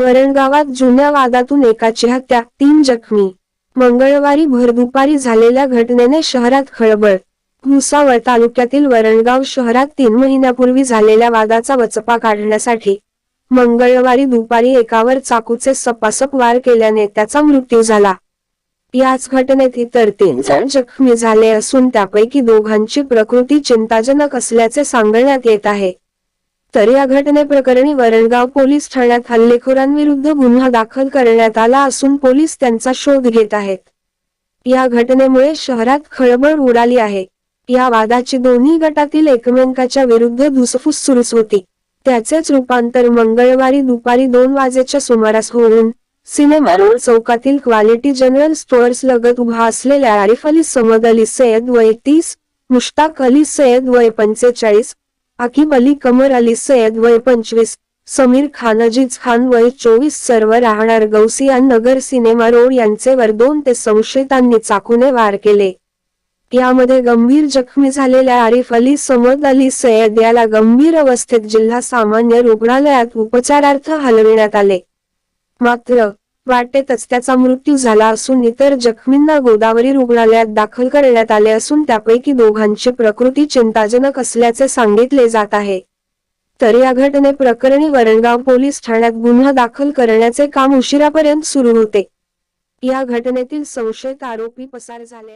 वरणगावात जुन्या वादातून एकाची हत्या तीन जखमी. मंगळवारी भरदुपारी झालेल्या घटनेने शहरात खळबळ. भुसावळ तालुक्यातील वरणगाव शहरात तीन महिन्यापूर्वी झालेल्या वादाचा वचपा काढण्यासाठी मंगळवारी दुपारी एकावर चाकूचे सपासप वार केल्याने त्याचा मृत्यू झाला. याच घटनेत इतर तीन जण जखमी झाले असून त्यापैकी दोघांची प्रकृती चिंताजनक असल्याचे सांगण्यात येत आहे. तर या घटनेप्रकरणी वरणगाव पोलीस ठाण्यात हल्लेखोरांविरुद्ध गुन्हा दाखल करण्यात आला असून पोलीस त्यांचा शोध घेत आहेत. या घटनेमुळे शहरात खळबळ उडाली आहे. या वादाची दोन्ही गटातील एकमेकांच्या विरुद्ध धुसफूस सुरूच होती. त्याचेच रूपांतर मंगळवारी दुपारी दोन वाजेच्या सुमारास होऊन सिनेमा रोड चौकातील क्वालिटी जनरल स्टोअर्स लगत उभा असलेल्या आरिफ अली समद अली सय्यद वय तीस मुश्ताक अली सय्यद वय पंचेचाळीस आकिब अली कमर अली सय्यद वय पंचवीस समीर खान अजीज खान वय चोवीस सर्व राहणार गौसिया नगर सिनेमा रोड यांचेवर दोन ते संशयितांनी चाकूने वार केले. यामध्ये गंभीर जखमी झालेल्या आरिफ अली समद अली सय्यद याला गंभीर अवस्थेत जिल्हा सामान्य रुग्णालयात उपचारार्थ हलविण्यात आले. मात्र वाटेतच त्याचा मृत्यू झाला असून इतर जखमींना गोदावरी रुग्णालयात दाखल करण्यात आले असून त्यापैकी दोघांची प्रकृती चिंताजनक असल्याचे सांगितले जात आहे. तर या घटने प्रकरणी वरणगाव पोलीस ठाण्यात गुन्हा दाखल करण्याचे काम उशिरापर्यंत सुरू होते. या घटनेतील संशयित आरोपी पसार झाले